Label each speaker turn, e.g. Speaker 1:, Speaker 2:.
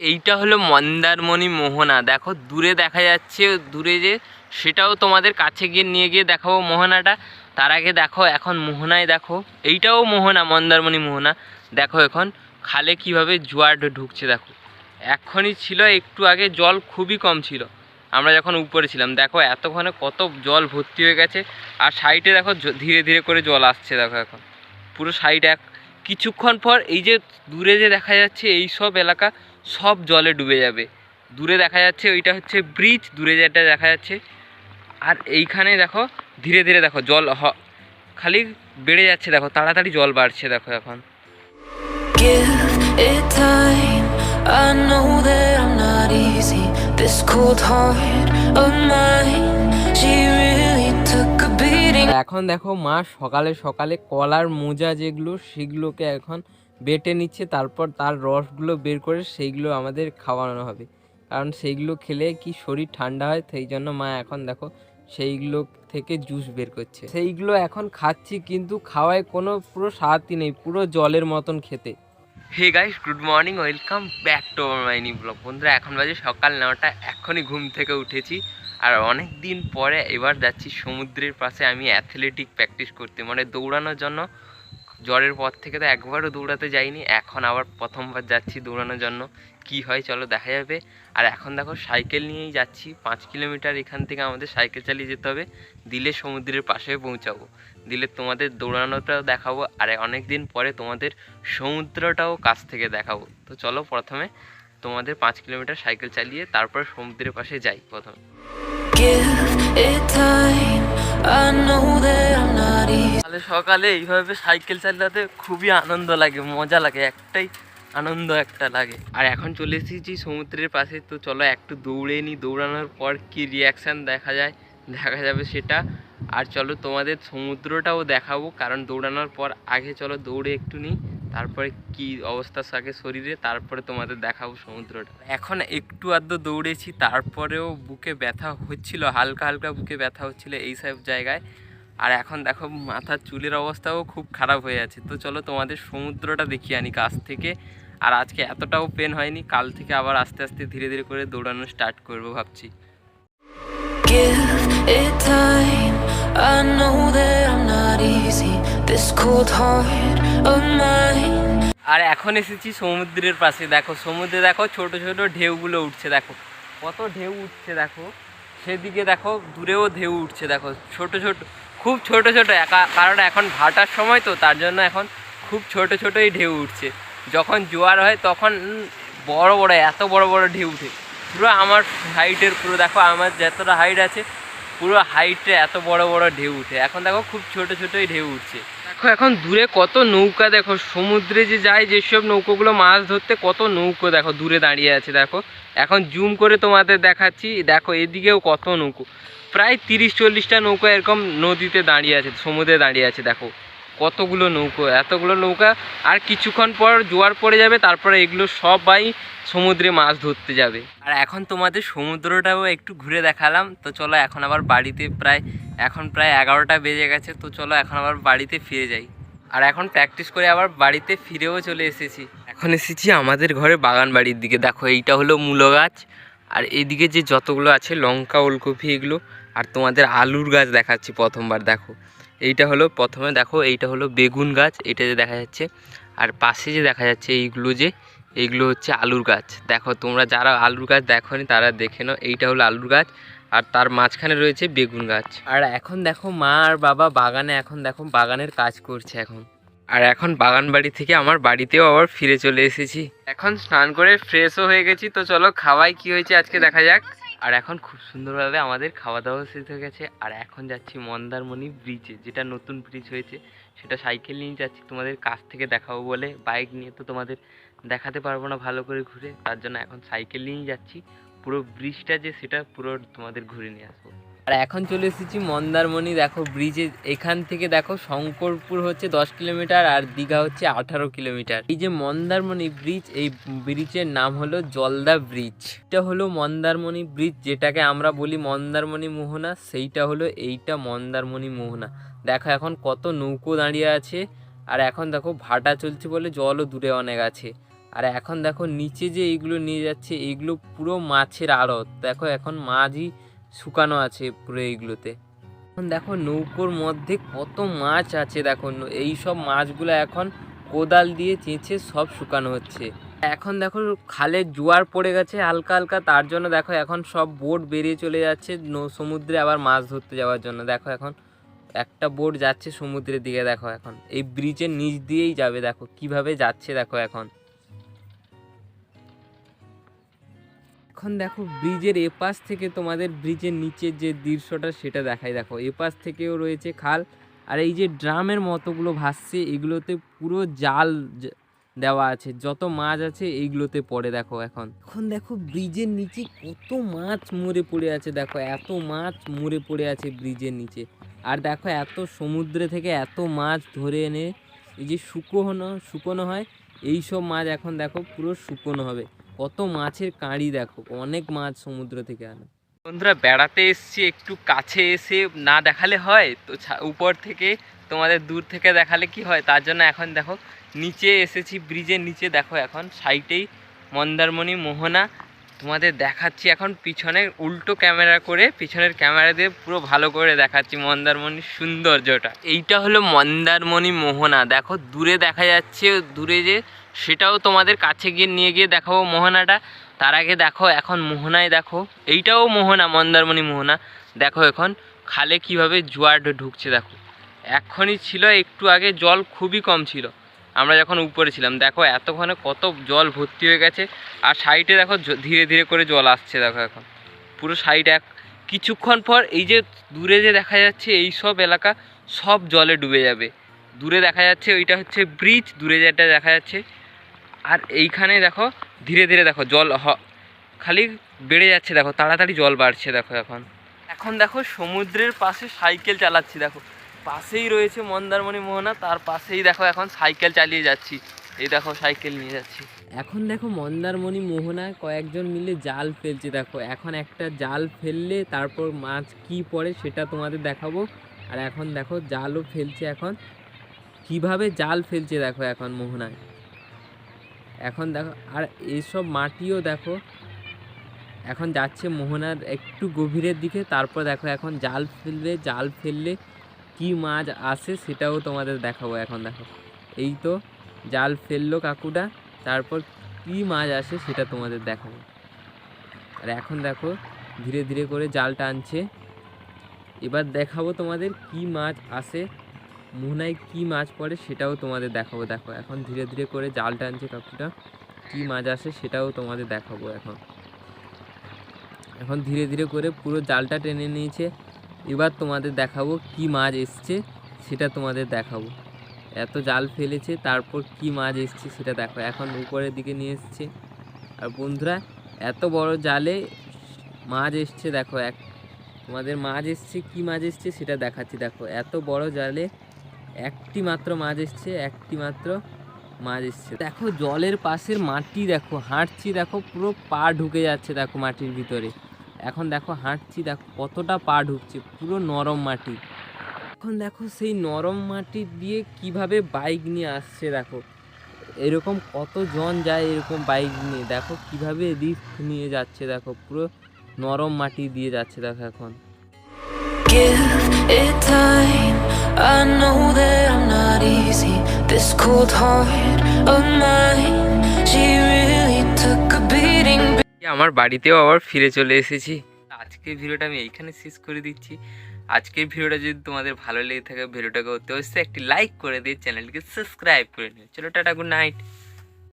Speaker 1: এইটা হলো মন্দারমণি মোহনা। দেখো, দূরে দেখা যাচ্ছে, দূরে যে সেটাও তোমাদের কাছে গিয়ে নিয়ে গিয়ে দেখাবো মোহনাটা। তার আগে দেখো, এখন মোহনায় দেখো, এইটাও মোহনা, মন্দারমণি মোহনা। দেখো এখন, খালে কীভাবে জোয়ার ঢুকছে, দেখো। এখনই ছিল, একটু আগে জল খুবই কম ছিল। আমরা যখন উপরে ছিলাম, দেখো এতক্ষণে কত জল ভর্তি হয়ে গেছে। আর সাইডে দেখো ধীরে ধীরে করে জল আসছে, দেখো এখন। পুরো সাইড এক, কিছুক্ষণ পর এই যে দূরে যে দেখা যাচ্ছে, এই সব এলাকা সব জলে ডুবে যাবে। দূরে দেখা যাচ্ছে ওইটা হচ্ছে ব্রিজ দূরে যেটা দেখা যাচ্ছে। আর এইখানে দেখো ধীরে ধীরে দেখো জল হ- খালি বেড়ে যাচ্ছে দেখো তাড়াতাড়ি জল বাড়ছে দেখো এখন. এখন দেখো মা সকালে সকালে কলার মোজা যেগুলো সেগুলোকে এখন বেটে নিচ্ছে, তারপর তার রসগুলো বের করে সেইগুলো আমাদের খাওয়ানো হবে। কারণ সেইগুলো খেলে কি শরীর ঠান্ডা হয়, সেই জন্য মা এখন দেখো সেইগুলো থেকে জুস বের করছে। সেইগুলো এখন খাচ্ছি কিন্তু খাওয়ায় কোনো পুরো স্বাদই নেই, পুরো জলের মতন খেতে। Hey guys good morning welcome back to mini vlog বন্ধুরা, এখন বাজে সকাল নটা, এখনই ঘুম থেকে উঠেছি। আর অনেক দিন পরে এবার যাচ্ছি সমুদ্রের পাশে, আমি অ্যাথলেটিক প্র্যাকটিস করতে মানে দৌড়ানোর জন্য জ্বরের পর থেকে তো একবারও দৌড়াতে যাইনি, এখন আবার প্রথমবার যাচ্ছি দৌড়ানোর জন্য। কি হয় চলো দেখা যাবে। আর এখন দেখো সাইকেল নিয়েই যাচ্ছি, পাঁচ কিলোমিটার এখান থেকে আমাদের সাইকেল চালিয়ে যেতে হবে। দিলে সমুদ্রের পাশে পৌঁছাবো। দিলে তোমাদের দৌড়ানোটাও দেখাবো, আর অনেক দিন পরে তোমাদের সমুদ্রটাও কাছ থেকে দেখাবো। তো চলো প্রথমে তোমাদের পাঁচ কিলোমিটার সাইকেল চালিয়ে তারপর সমুদ্রের পাশে যাই প্রথমে। সকালে সকালে এইভাবে সাইকেল চালাতে খুবই আনন্দ লাগে, মজা লাগে, একটাই আনন্দ একটা লাগে। আর এখন চলে এসেছি সমুদ্রের পাশে, তো চলো একটু দৌড়ে নিই দৌড়ানোর পর কি রিয়াকশান দেখা যায়, দেখা যাবে সেটা। আর চলো তোমাদের সমুদ্রটাও দেখাবো, কারণ দৌড়ানোর পর আগে চলো দৌড়ে একটু নিই তারপরে কি অবস্থা থাকে শরীরে, তারপরে তোমাদের দেখাবো সমুদ্রটা। এখন একটু আধ দৌড়েছি, তারপরেও বুকে ব্যথা হচ্ছিল, হালকা হালকা বুকে ব্যথা হচ্ছিল এই সব জায়গায়। আর এখন দেখো মাথার চুলের অবস্থাও খুব খারাপ হয়ে আছে। তো চলো তোমাদের সমুদ্রটা দেখিয়ে আনি কাছ থেকে। আর আজকে এতটাও পেন হয়নি, কাল থেকে আবার আস্তে আস্তে ধীরে ধীরে করে দৌড়ানো স্টার্ট করব ভাবছি।
Speaker 2: Give it time. I know that I'm not easy. This cold heart of mine.
Speaker 1: আর এখন এসেছি সমুদ্রের পাশে। দেখো, সমুদ্রে দেখো, ছোট ছোট ঢেউগুলো উঠছে, দেখো। কত ঢেউ উঠছে, দেখো। সেদিকে দেখো, দূরেও ঢেউ উঠছে, দেখো। ছোট ছোট, খুব ছোট ছোট। কারণ এখন ভাটার সময় তো, তার জন্য এখন খুব ছোট, ছোটই ঢেউ উঠছে। যখন জোয়ার হয়, তখন বড় বড়, এত বড় বড় ঢেউ উঠে। পুরো আমার হাইটের পুরো দেখো, আমার যতটা হাইট আছে পুরো হাইটে এত বড় বড় ঢেউ উঠে। এখন দেখো খুব ছোট ছোটই ঢেউ উঠছে। দেখো, এখন দূরে কত নৌকা দেখো, সমুদ্রে যে যায় যেসব নৌকোগুলো মাছ ধরতে কত নৌকো দেখো দূরে দাঁড়িয়ে আছে দেখো। এখন জুম করে তোমাদের দেখাচ্ছি, দেখো এদিকেও কত নৌকো। প্রায় তিরিশ চল্লিশটা নৌকা এরকম নদীতে দাঁড়িয়ে আছে, সমুদ্রে দাঁড়িয়ে আছে দেখো। কতগুলো নৌকো, এতগুলো নৌকা, আর কিছুক্ষণ পর জোয়ার পড়ে যাবে, তারপরে এগুলো সবাই সমুদ্রে মাছ ধরতে যাবে। আর এখন তোমাদের সমুদ্রটাও একটু ঘুরে দেখালাম, তো চলো এখন আবার বাড়িতে প্রায়, এখন প্রায় এগারোটা বেজে গেছে, তো চলো এখন আবার বাড়িতে ফিরে যাই। আর এখন প্র্যাকটিস করে আবার বাড়িতে ফিরেও চলে এসেছি। এখন এসেছি আমাদের ঘরে বাগান বাড়ির দিকে। দেখো, এইটা হলো মূলো গাছ, আর এইদিকে যে যতগুলো আছে, লঙ্কা, ওলকপি, এগুলো, আর তোমাদের আলুর গাছ দেখাচ্ছি প্রথমবার, দেখো। এইটা হলো প্রথমে দেখো এইটা হলো বেগুন গাছ এটা যে দেখা যাচ্ছে। আর পাশে যে দেখা যাচ্ছে এইগুলো যে এইগুলো হচ্ছে আলুর গাছ। দেখো তোমরা যারা আলুর গাছ দেখোনি তারা দেখে নাও এইটা হলো আলুর গাছ। আর তার মাঝখানে রয়েছে বেগুন গাছ। আর এখন দেখো মা আর বাবা বাগানে এখন দেখো বাগানের কাজ করছে এখন। আর এখন বাগান বাড়ি থেকে আমার বাড়িতেও আবার ফিরে চলে এসেছি। এখন স্নান করে ফ্রেশও হয়ে গেছি তো চলো খাওয়াই কি হয়েছে আজকে দেখা যাক। আর এখন খুব সুন্দরভাবে আমাদের খাওয়া দাওয়া শেষ হয়ে গেছে। আর এখন যাচ্ছি মন্দারমণি ব্রিজে যেটা নতুন ব্রিজ হয়েছে, সেটা সাইকেল নিয়ে যাচ্ছি। তোমাদের কাছ থেকে দেখাবো বলে বাইক নিয়ে তো তোমাদের দেখাতে পারব না ভালো করে ঘুরে। তার জন্য এখন সাইকেল নিয়েই যাচ্ছি। পুরো ব্রিজটা যে, সেটা পুরো তোমাদের ঘুরে নিয়ে আসব। আর এখন চলে এসেছি মন্দারমণি, দেখো ব্রিজে এখান থেকে দেখো শঙ্করপুর হচ্ছে দশ কিলোমিটার আর দীঘা হচ্ছে আঠারো কিলোমিটার। এই যে মন্দারমণি ব্রিজ এই ব্রিজের নাম হলো জলদা ব্রিজ এটা হলো মন্দারমণি ব্রিজ যেটাকে আমরা বলি মন্দারমণি মোহনা, সেইটা হলো এইটা মন্দারমণি মোহনা। দেখো এখন কত নৌকো দাঁড়িয়ে আছে, আর এখন দেখো ভাটা চলছে বলে জলও দূরে অনেক আছে। আর এখন দেখো নিচে যে এইগুলো নিয়ে যাচ্ছে, এইগুলো পুরো মাছের আড়ত। দেখো এখন মাছই শুকানো আছে পুরো এইগুলোতে। এখন দেখো নৌকোর মধ্যে কত মাছ আছে দেখো এই সব মাছগুলো এখন কোদাল দিয়ে চেঁচে সব শুকানো হচ্ছে। এখন দেখো খালে জোয়ার পড়ে গেছে হালকা হালকা, তার জন্য দেখো এখন সব বোট বেরিয়ে চলে যাচ্ছে সমুদ্রে আবার মাছ ধরতে যাওয়ার জন্য। দেখো এখন একটা বোট যাচ্ছে সমুদ্রের দিকে দেখো এখন। এই ব্রিজের নিচ দিয়েই যাবে দেখো, কীভাবে যাচ্ছে দেখো এখন। এখন দেখো ব্রিজের এপাশ থেকে তোমাদের ব্রিজের নিচের যে দৃশ্যটা সেটা দেখাই। দেখো এপাশ থেকেও রয়েছে খাল আর এই যে ড্রামের মতোগুলো ভাসছে, এগুলোতে পুরো জাল দেওয়া আছে, যত মাছ আছে এইগুলোতে পড়ে দেখো এখন। এখন দেখো ব্রিজের নিচে কত মাছ মরে পড়ে আছে, দেখো এত মাছ মরে পড়ে আছে ব্রিজের নিচে। আর দেখো এত সমুদ্রে থেকে এত মাছ ধরে এনে, এই যে শুকোনো শুকোনো হয় এই সব মাছ এখন দেখো পুরো শুকোনো হবে। কত মাছের কাঁড়ি দেখো, অনেক মাছ সমুদ্র থেকে আনে। বন্ধুরা, বেড়াতে এসছি, একটু কাছে এসে না দেখালে হয়? তো উপর থেকে, তোমাদের দূর থেকে দেখালে কি হয়? তার জন্য এখন দেখো, নিচে এসেছি, ব্রিজের নিচে দেখো এখন সাইডেই মন্দারমণি, মোহনা। তোমাদের দেখাচ্ছি এখন, পিছনে উল্টো ক্যামেরা করে, পিছনের ক্যামেরা দিয়ে পুরো ভালো করে দেখাচ্ছি মন্দারমণির সৌন্দর্যটা। এইটা হলো মন্দারমণি, মোহনা। দেখো, দূরে দেখা যাচ্ছে, দূরে যে সেটাও তোমাদের কাছে গিয়ে নিয়ে গিয়ে দেখাবো মোহনাটা। তার আগে দেখো, এখন মোহনায় দেখো, এইটাও মোহনা, মন্দারমণি মোহনা। দেখো এখন, খালে কীভাবে জোয়ার ঢুকছে, দেখো। এখনই ছিল, একটু আগে জল খুবই কম ছিল। আমরা যখন উপরে ছিলাম, দেখো এতক্ষণে কত জল ভর্তি হয়ে গেছে। আর সাইডে দেখো ধীরে ধীরে করে জল আসছে, দেখো এখন। পুরো সাইড এক। কিছুক্ষণ পর এই যে দূরে যে দেখা যাচ্ছে, এই সব এলাকা সব জলে ডুবে যাবে। দূরে দেখা যাচ্ছে, ওইটা হচ্ছে ব্রিজ, দূরে যেটা দেখা যাচ্ছে আর এইখানে দেখো, ধীরে ধীরে দেখো জল খালি বেড়ে যাচ্ছে দেখো, তাড়াতাড়ি জল বাড়ছে দেখো এখন। এখন দেখো সমুদ্রের পাশে সাইকেল চালাচ্ছি দেখো। পাশেই রয়েছে মন্দারমণি মোহনা, তার পাশেই দেখো এখন সাইকেল চালিয়ে যাচ্ছি। এই দেখো সাইকেল নিয়ে যাচ্ছি। এখন দেখো মন্দারমণি মোহনায় কয়েকজন মিলে জাল ফেলছে দেখো। এখন একটা জাল ফেললে তারপর মাছ কি পড়ে সেটা তোমাদের দেখাবো। আর এখন দেখো জালও ফেলছে এখন। কীভাবে জাল ফেলছে দেখো এখন মোহনায়? এখন দেখো, আর এইসব মাটিও দেখো, এখন যাচ্ছে মোহনার একটু গভীরের দিকে, তারপর দেখো এখন জাল ফেলবে, জাল ফেললে কি মাছ আসে সেটাও তোমাদের দেখাবো এখন দেখো। এই তো, জাল ফেলল কাকুটা, তারপর কি মাছ আসে সেটা তোমাদের দেখাবো। আর এখন দেখো, ধীরে ধীরে করে জাল টানছে এবার দেখাবো তোমাদের কি মাছ আসে মোহনায় কি মাছ পড়ে সেটাও তোমাদের দেখাবো, দেখো। এখন ধীরে ধীরে করে জাল টানছে কাকুটা, কি মাছ আসে সেটাও তোমাদের দেখাবো এখন। এখন ধীরে ধীরে করে পুরো জালটা টেনে নিয়েছে। এবার তোমাদের দেখাবো কি মাছ এসছে, সেটা তোমাদের দেখাবো। এত জাল ফেলেছে, তারপর কি মাছ এসছে সেটা দেখো। এখন উপরের দিকে নিয়ে এসছে। আর বন্ধুরা, এত বড় জালে মাছ এসছে, দেখো। এক তোমাদের মাছ এসছে, কি মাছ এসছে সেটা দেখাচ্ছি, দেখো। এত বড় জালে একটি মাত্র মাছ এসছে, একটি মাত্র মাছ এসছে। দেখো জলের পাশের মাটি দেখো, হাঁটছি দেখো, পুরো পা ঢুকে যাচ্ছে দেখো মাটির ভিতরে। এখন দেখো হাঁটছি দেখো, কতটা পা ঢুকছে, পুরো নরম মাটি। এখন দেখো সেই নরম মাটি দিয়ে কীভাবে বাইক নিয়ে আসছে দেখো। এরকম কতজন যায় এরকম বাইক নিয়ে? দেখো কীভাবে রিস্ক নিয়ে যাচ্ছে দেখো, পুরো নরম মাটি দিয়ে যাচ্ছে দেখো এখন।
Speaker 2: Give it time. I know that I'm not easy. This cold heart of mine, she really took a beating.
Speaker 1: আমার বাড়িতেও আবার ফিরে চলে এসেছি আজকের ভিডিওটা আমি এইখানে শেষ করে দিচ্ছি আজকের ভিডিওটা যদি তোমাদের ভালো লেগে থাকে ভিডিওটাকে অতি অবশ্যই একটি লাইক করে দিয়ে চ্যানেলটিকে সাবস্ক্রাইব করে নিও চলো টাটা গুড নাইট